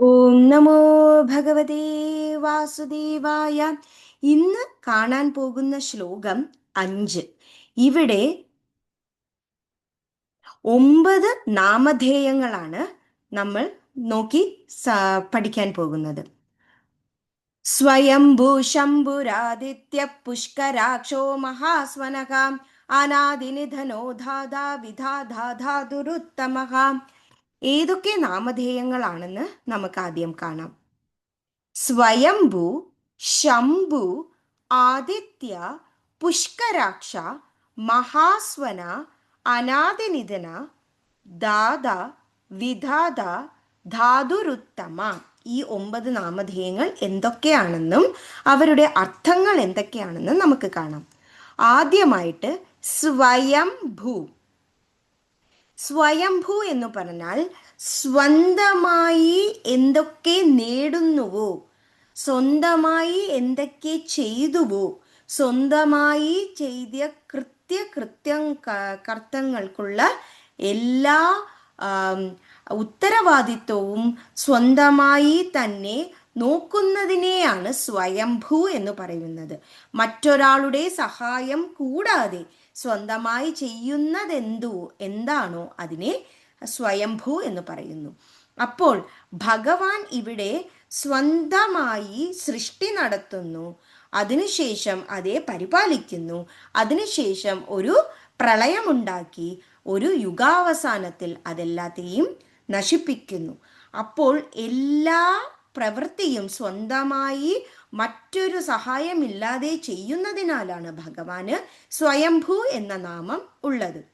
ഓം നമോ ഭഗവതേ വാസുദേവായ. ഇന്ന് കാണാൻ പോകുന്ന ശ്ലോകം അഞ്ച്. ഇവിടെ ഒമ്പത് നാമധേയങ്ങളാണ് നമ്മൾ നോക്കി പഠിക്കാൻ പോകുന്നത്. സ്വയംഭൂ ശംഭുരാദിത്യ പുഷ്കരാക്ഷോ മഹാസ്വനകാം അനാദിനിധനോ ധാതാ വിധാധാധാതുരുത്തമഹ ഏതൊക്കെ നാമധേയങ്ങളാണെന്ന് നമുക്ക് ആദ്യം കാണാം. സ്വയംഭു ശംഭു ആദിത്യ പുഷ്കരാക്ഷ മഹാസ്വന അനാദിനിധന ദാദ വിധാത ധാതുരുത്തമ. ഈ ഒമ്പത് നാമധേയങ്ങൾ എന്തൊക്കെയാണെന്നും അവരുടെ അർത്ഥങ്ങൾ എന്തൊക്കെയാണെന്നും നമുക്ക് കാണാം. ആദ്യമായിട്ട് സ്വയംഭൂ. സ്വയംഭൂ എന്ന് പറഞ്ഞാൽ സ്വന്തമായി എന്തൊക്കെ നേടുന്നുവോ സ്വന്തമായി എന്തൊക്കെ ചെയ്തുവോ സ്വന്തമായി ചെയ്ത കൃത്യ കൃത്യം കർത്തങ്ങൾക്കുള്ള എല്ലാ ഉത്തരവാദിത്വവും സ്വന്തമായി തന്നെ നോക്കുന്നതിനെയാണ് സ്വയംഭൂ എന്ന് പറയുന്നത്. മറ്റൊരാളുടെ സഹായം കൂടാതെ സ്വന്തമായി ചെയ്യുന്നതെന്തു? എന്താണോ അതിനെ സ്വയംഭൂ എന്ന് പറയുന്നു. അപ്പോൾ ഭഗവാൻ ഇവിടെ സ്വന്തമായി സൃഷ്ടി നടത്തുന്നു. അതിനുശേഷം അതേ പരിപാലിക്കുന്നു. അതിനുശേഷം ഒരു പ്രളയമുണ്ടാക്കി. ഒരു യുഗാവസാനത്തിൽ അതെല്ലാത്തെയും നശിപ്പിക്കുന്നു. അപ്പോൾ എല്ലാ പ്രവൃത്തിയും സ്വന്തമായി മറ്റൊരു സഹായമില്ലാതെ ചെയ്യുന്നതിനാലാണ് ഭഗവാന് സ്വയംഭൂ എന്ന നാമം ഉള്ളത്.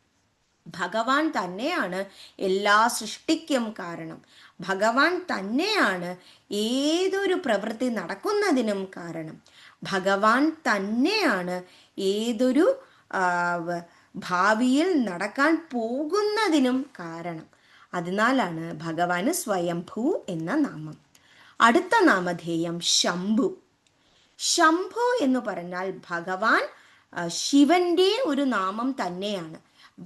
ഭഗവാൻ തന്നെയാണ് എല്ലാ സൃഷ്ടിക്കും കാരണം. ഭഗവാൻ തന്നെയാണ് ഏതൊരു പ്രവൃത്തി നടക്കുന്നതിനും കാരണം. ഭഗവാൻ തന്നെയാണ് ഏതൊരു ഭാവിയിൽ നടക്കാൻ പോകുന്നതിനും കാരണം. അതിനാലാണ് ഭഗവാന് സ്വയംഭൂ എന്ന നാമം. അടുത്ത നാമധേയം ശംഭു. ശംഭു എന്ന് പറഞ്ഞാൽ ഭഗവാൻ ശിവന്റെ ഒരു നാമം തന്നെയാണ്.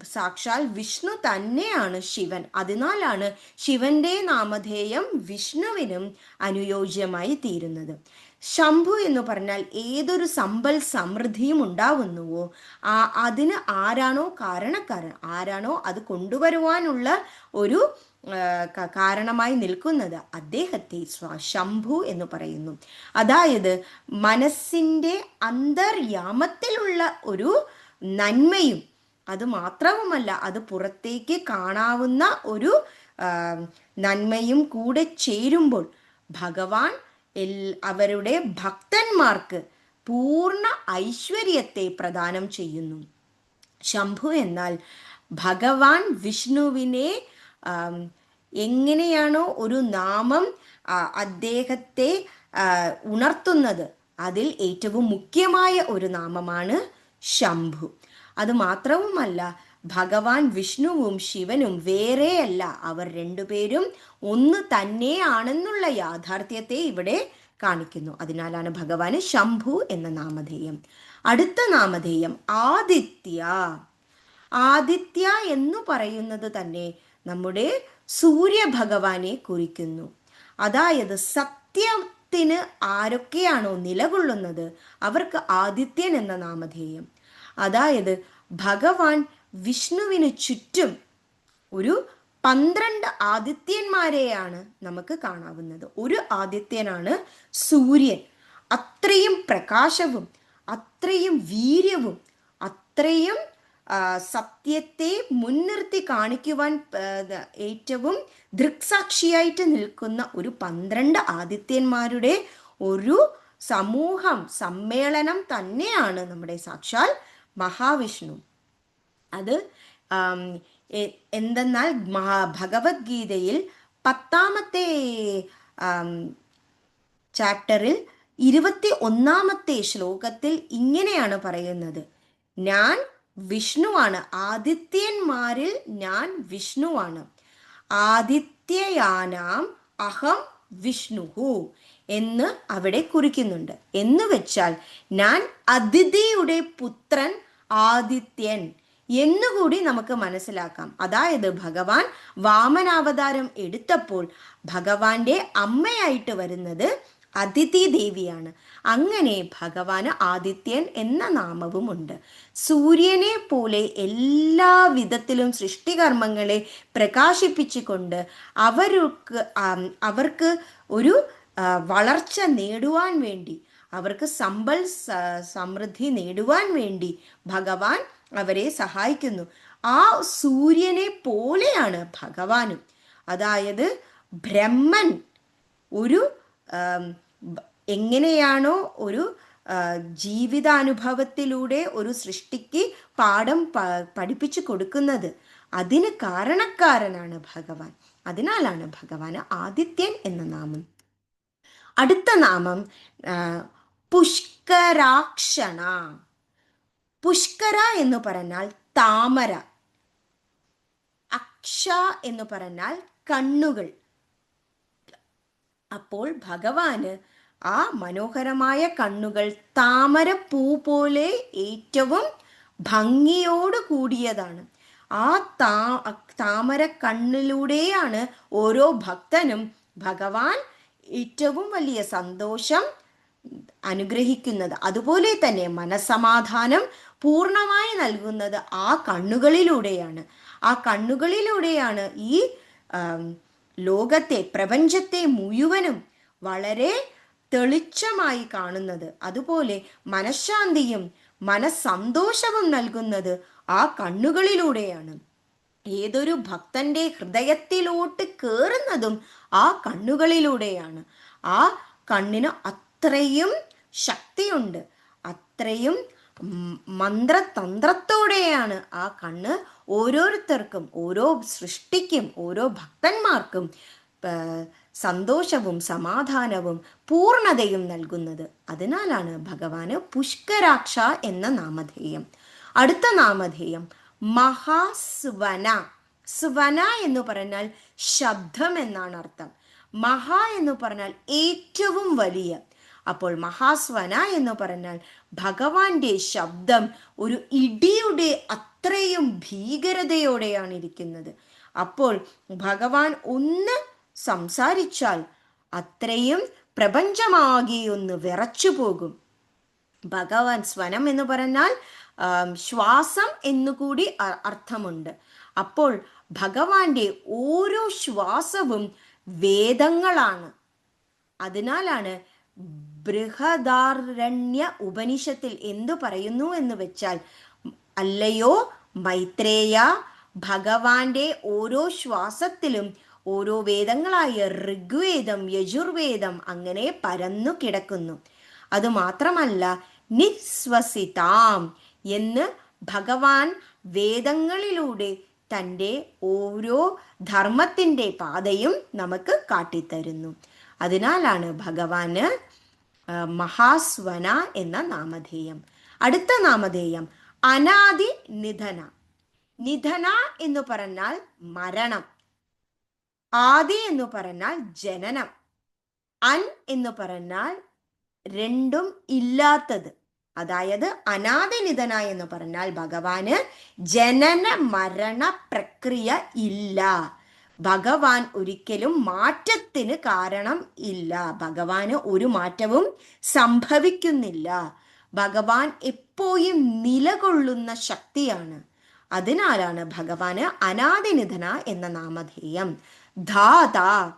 സാക്ഷാൽ വിഷ്ണു തന്നെയാണ് ശിവൻ. അതിനാലാണ് ശിവന്റെ നാമധേയം വിഷ്ണുവിനും അനുയോജ്യമായി തീരുന്നത്. ശംഭു എന്ന് പറഞ്ഞാൽ ഏതൊരു സമ്പൽ സമൃദ്ധിയും ഉണ്ടാവുന്നുവോ ആ അതിന് ആരാണോ കാരണക്കാരൻ. ആരാണോ അത് കൊണ്ടുവരുവാനുള്ള ഒരു കാരണമായി നിൽക്കുന്നത് അദ്ദേഹത്തെ ശംഭു എന്ന് പറയുന്നു. അതായത് മനസ്സിന്റെ അന്തർയാമത്തിലുള്ള ഒരു നന്മയും അത് മാത്രവുമല്ല അത് പുറത്തേക്ക് കാണാവുന്ന ഒരു നന്മയും കൂടെ ചേരുമ്പോൾ ഭഗവാൻ എൽ അവരുടെ ഭക്തന്മാർക്ക് പൂർണ ഐശ്വര്യത്തെ പ്രദാനം ചെയ്യുന്നു. ശംഭു എന്നാൽ ഭഗവാൻ വിഷ്ണുവിനെ എങ്ങനെയാണോ ഒരു നാമം അദ്ദേഹത്തെ ഉണർത്തുന്നത്. അതിൽ ഏറ്റവും മുഖ്യമായ ഒരു നാമമാണ് ശംഭു. അത് മാത്രവുമല്ല ഭഗവാൻ വിഷ്ണുവും ശിവനും വേറെയല്ല. അവർ രണ്ടുപേരും ഒന്ന് തന്നെയാണെന്നുള്ള യാഥാർത്ഥ്യത്തെ ഇവിടെ കാണിക്കുന്നു. അതിനാലാണ് ഭഗവാന് ശംഭു എന്ന നാമധേയം. അടുത്ത നാമധേയം ആദിത്യ. ആദിത്യ എന്ന് പറയുന്നത് തന്നെ നമ്മുടെ സൂര്യഭഗവാനെ കുറിക്കുന്നു. അതായത് സത്യത്തിന് ആരൊക്കെയാണോ നിലകൊള്ളുന്നത് അവർക്ക് ആദിത്യൻ എന്ന നാമധേയം. അതായത് ഭഗവാൻ വിഷ്ണുവിന് ചുറ്റും ഒരു പന്ത്രണ്ട് ആദിത്യന്മാരെയാണ് നമുക്ക് കാണാവുന്നത്. ഒരു ആദിത്യനാണ് സൂര്യൻ. അത്രയും പ്രകാശവും അത്രയും വീര്യവും അത്രയും സത്യത്തെ മുൻനിർത്തി കാണിക്കുവാൻ ഏറ്റവും ദൃക്സാക്ഷിയായിട്ട് നിൽക്കുന്ന ഒരു പന്ത്രണ്ട് ആദിത്യന്മാരുടെ ഒരു സമൂഹം സമ്മേളനം തന്നെയാണ് നമ്മുടെ സാക്ഷാൽ മഹാവിഷ്ണു. അത് എന്തെന്നാൽ ഭഗവത്ഗീതയിൽ പത്താമത്തെ ചാപ്റ്ററിൽ ഇരുപത്തി ഒന്നാമത്തെ ശ്ലോകത്തിൽ ഇങ്ങനെയാണ് പറയുന്നത്. ഞാൻ വിഷ്ണുവാണ്. ആദിത്യന്മാരിൽ ഞാൻ വിഷ്ണുവാണ്. ആദിത്യയാനാം അഹം വിഷ്ണുഹു എന്ന് അവിടെ കുറിക്കുന്നുണ്ട്. എന്ന് വെച്ചാൽ ഞാൻ അതിഥിയുടെ പുത്രൻ ആദിത്യൻ എന്നുകൂടി നമുക്ക് മനസ്സിലാക്കാം. അതായത് ഭഗവാൻ വാമനാവതാരം എടുത്തപ്പോൾ ഭഗവാന്റെ അമ്മയായിട്ട് വരുന്നത് അതിഥി ദേവിയാണ്. അങ്ങനെ ഭഗവാന് ആദിത്യൻ എന്ന നാമവുമുണ്ട്. സൂര്യനെ പോലെ എല്ലാ വിധത്തിലും സൃഷ്ടികർമ്മങ്ങളെ പ്രകാശിപ്പിച്ചുകൊണ്ട് അവർക്ക് അവർക്ക് ഒരു വളർച്ച നേടുവാൻ വേണ്ടി അവർക്ക് സമ്പൽ സമൃദ്ധി നേടുവാൻ വേണ്ടി ഭഗവാൻ അവരെ സഹായിക്കുന്നു. ആ സൂര്യനെ പോലെയാണ് ഭഗവാനും. അതായത് ബ്രഹ്മൻ ഒരു എങ്ങനെയാണോ ഒരു ജീവിതാനുഭവത്തിലൂടെ ഒരു സൃഷ്ടിക്ക് പാഠം പഠിപ്പിച്ചു കൊടുക്കുന്നത്. അതിന് കാരണക്കാരനാണ് ഭഗവാൻ. അതിനാലാണ് ഭഗവാന് ആദിത്യൻ എന്ന നാമം. അടുത്ത നാമം പുഷ്കരാക്ഷണ. പുഷ്കര എന്ന് പറഞ്ഞാൽ താമര. അക്ഷ എന്ന് പറഞ്ഞാൽ കണ്ണുകൾ. അപ്പോൾ ഭഗവാന് ആ മനോഹരമായ കണ്ണുകൾ താമര പൂ പോലെ ഏറ്റവും ഭംഗിയോട് കൂടിയതാണ്. ആ താ താമര കണ്ണിലൂടെയാണ് ഓരോ ഭക്തനും ഭഗവാൻ ഏറ്റവും വലിയ സന്തോഷം അനുഗ്രഹിക്കുന്നത്. അതുപോലെ തന്നെ മനസമാധാനം പൂർണമായി നൽകുന്നത് ആ കണ്ണുകളിലൂടെയാണ്. ആ കണ്ണുകളിലൂടെയാണ് ഈ ലോകത്തെ പ്രപഞ്ചത്തെ മുഴുവനും വളരെ തെളിച്ചമായി കാണുന്നത്. അതുപോലെ മനഃശാന്തിയും മനസ്സന്തോഷവും നൽകുന്നത് ആ കണ്ണുകളിലൂടെയാണ്. ഏതൊരു ഭക്തന്റെ ഹൃദയത്തിലോട്ട് കയറുന്നതും ആ കണ്ണുകളിലൂടെയാണ്. ആ കണ്ണിന് അത്രയും ശക്തിയുണ്ട്. അത്രയും മന്ത്രതന്ത്രത്തോടെയാണ് ആ കണ്ണ് ഓരോരുത്തർക്കും ഓരോ സൃഷ്ടിക്കും ഓരോ ഭക്തന്മാർക്കും സന്തോഷവും സമാധാനവും പൂർണതയും നൽകുന്നത്. അതിനാലാണ് ഭഗവാന് പുഷ്കരാക്ഷ എന്ന നാമധേയം. അടുത്ത നാമധേയം മഹാസ്വന. സ്വന എന്ന് പറഞ്ഞാൽ ശബ്ദം എന്നാണ് അർത്ഥം. മഹാ എന്ന് പറഞ്ഞാൽ ഏറ്റവും വലിയ. അപ്പോൾ മഹാസ്വന എന്ന് പറഞ്ഞാൽ ഭഗവാന്റെ ശബ്ദം ഒരു ഇടിയുടെ അത്രയും ഭീകരതയോടെയാണ് ഇരിക്കുന്നത്. അപ്പോൾ ഭഗവാൻ ഒന്ന് സംസാരിച്ചാൽ അത്രയും പ്രപഞ്ചമാകെ ഒന്ന് വിറച്ചു പോകും ഭഗവാൻ സ്വനം എന്ന് പറഞ്ഞാൽ ശ്വാസം എന്നുകൂടി അർത്ഥമുണ്ട്. അപ്പോൾ ഭഗവാന്റെ ഓരോ ശ്വാസവും വേദങ്ങളാണ്. അതിനാലാണ് ബൃഹദാരണ്യ ഉപനിഷത്തിൽ എന്തു പറയുന്നു എന്ന് വെച്ചാൽ അല്ലയോ മൈത്രേയ ഭഗവാന്റെ ഓരോ ശ്വാസത്തിലും ഓരോ വേദങ്ങളായ ഋഗ്വേദം യജുർവേദം അങ്ങനെ പരന്നു കിടക്കുന്നു. അത് മാത്രമല്ല നിസ്വസിതാം എന്ന് ഭഗവാൻ വേദങ്ങളിലൂടെ തന്റെ ഓരോ ധർമ്മത്തിന്റെ പാതയും നമുക്ക് കാട്ടിത്തരുന്നു. അതിനാലാണ് ഭഗവാന് മഹാസ്വന എന്ന നാമധേയം. അടുത്ത നാമധേയം അനാദി നിധന നിധന എന്ന് പറഞ്ഞാൽ മരണം. ആദി എന്ന് പറഞ്ഞാൽ ജനനം. അൻ എന്ന് പറഞ്ഞാൽ രണ്ടും ഇല്ലാത്തത്. അതായത് അനാഥനിതന എന്ന് പറഞ്ഞാൽ ഭഗവാന് ജനന മരണ പ്രക്രിയ ഇല്ല. ഭഗവാൻ ഒരിക്കലും മാറ്റത്തിന് കാരണം ഇല്ല. ഭഗവാന് ഒരു മാറ്റവും സംഭവിക്കുന്നില്ല. ഭഗവാൻ എപ്പോഴും നിലകൊള്ളുന്ന ശക്തിയാണ്. അതിനാലാണ് ഭഗവാന് അനാദിനിധന എന്ന നാമധേയം. ധാത.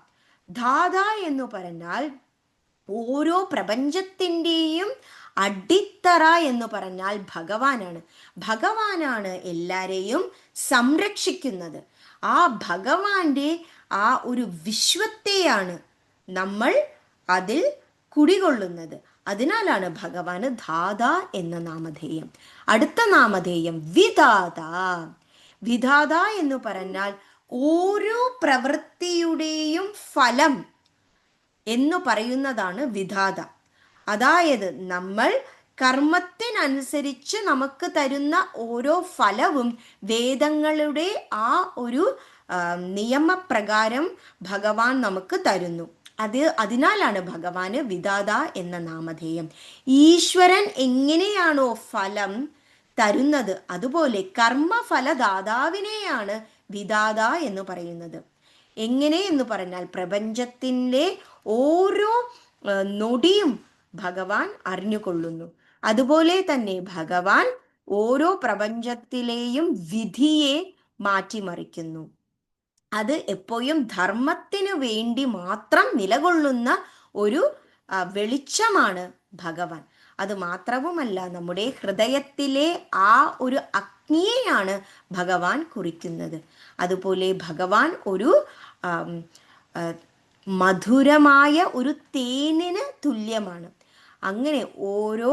ധാത എന്ന് പറഞ്ഞാൽ ഓരോ പ്രപഞ്ചത്തിന്റെയും അടിത്തറ എന്ന് പറഞ്ഞാൽ ഭഗവാനാണ്. ഭഗവാനാണ് എല്ലാരെയും സംരക്ഷിക്കുന്നത്. ആ ഭഗവാന്റെ ആ ഒരു വിശ്വത്തെയാണ് നമ്മൾ അതിൽ കുടികൊള്ളുന്നത്. അതിനാലാണ് ഭഗവാന് ധാത എന്ന നാമധേയം. അടുത്ത നാമധേയം വിധാത. വിധാത എന്ന് പറഞ്ഞാൽ ഓരോ പ്രവൃത്തിയുടെയും ഫലം എന്ന് പറയുന്നതാണ് വിധാത. അതായത് നമ്മൾ കർമ്മത്തിനനുസരിച്ച് നമുക്ക് തരുന്ന ഓരോ ഫലവും വേദങ്ങളുടെ ആ ഒരു നിയമപ്രകാരം ഭഗവാൻ നമുക്ക് തരുന്നു. അത് അതിനാലാണ് ഭഗവാന് വിധാത എന്ന നാമധേയം. ഈശ്വരൻ എങ്ങനെയാണോ ഫലം തരുന്നത് അതുപോലെ കർമ്മഫലദാതാവിനെയാണ് വിദാത എന്ന് പറയുന്നത്. എങ്ങനെ എന്ന് പറഞ്ഞാൽ പ്രപഞ്ചത്തിന്റെ ഓരോ നൊടിയും ഭഗവാൻ അറിഞ്ഞുകൊള്ളുന്നു. അതുപോലെ തന്നെ ഭഗവാൻ ഓരോ പ്രപഞ്ചത്തിലെയും വിധിയെ മാറ്റിമറിക്കുന്നു. അത് എപ്പോഴും ധർമ്മത്തിന് വേണ്ടി മാത്രം നിലകൊള്ളുന്ന ഒരു വെളിച്ചമാണ് ഭഗവാൻ. അത് മാത്രവുമല്ല നമ്മുടെ ഹൃദയത്തിലെ ആ ഒരു അഗ്നിയെയാണ് ഭഗവാൻ കുറിക്കുന്നത്. അതുപോലെ ഭഗവാൻ ഒരു മധുരമായ ഒരു തേനിന് തുല്യമാണ്. അങ്ങനെ ഓരോ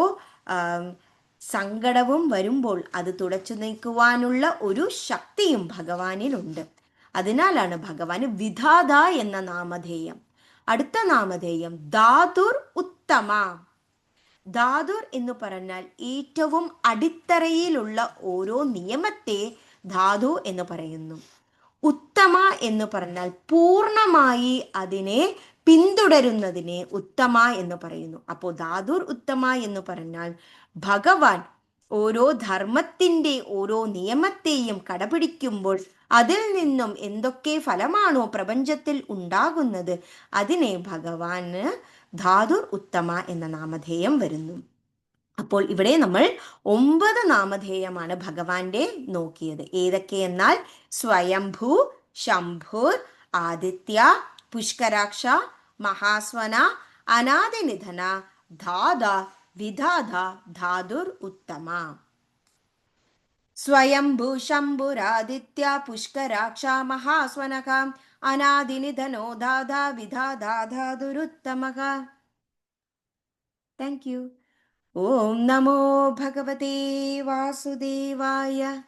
സങ്കടവും വരുമ്പോൾ അത് തുടച്ചു നീക്കുവാനുള്ള ഒരു ശക്തിയും ഭഗവാനിലുണ്ട്. അതിനാലാണ് ഭഗവാന് വിധാത എന്ന നാമധേയം. അടുത്ത നാമധേയം ധാതുർ ഉത്തമ. ധാതുർ എന്ന് പറഞ്ഞാൽ ഏറ്റവും അടിത്തറയിലുള്ള ഓരോ നിയമത്തെ ധാതു എന്ന് പറയുന്നു. ഉത്തമ എന്ന് പറഞ്ഞാൽ പൂർണമായി അതിനെ പിന്തുടരുന്നതിനെ ഉത്തമ എന്ന് പറയുന്നു. അപ്പോൾ ധാതുർ ഉത്തമ എന്ന് പറഞ്ഞാൽ ഭഗവാൻ ഓരോ ധർമ്മത്തിന്റെ ഓരോ നിയമത്തെയും കടപിടിക്കുമ്പോൾ അതിൽ നിന്നും എന്തൊക്കെ ഫലമാണോ പ്രപഞ്ചത്തിൽ ഉണ്ടാകുന്നത് അതിനെ ഭഗവാന് ധാതുർ ഉത്തമ എന്ന നാമധേയം വരുന്നു. അപ്പോൾ ഇവിടെ നമ്മൾ ഒമ്പത് നാമധേയമാണ് ഭഗവാന്റെ നോക്കിയത്. ഏതൊക്കെ എന്നാൽ സ്വയംഭു ശംഭൂർ ആദിത്യ പുഷ്കരാക്ഷ മഹാസ്വന അനാദിനിധന ധാത വിധാത ധാതുർ ഉത്തമ. സ്വയംഭു ശംഭുരാദിത്യ പുഷ്കരാക്ഷ മഹാസ്വനക अनादिनिधनो दाधा विधा दाधा यू ॐ नमो भगवते वासुदेवाय।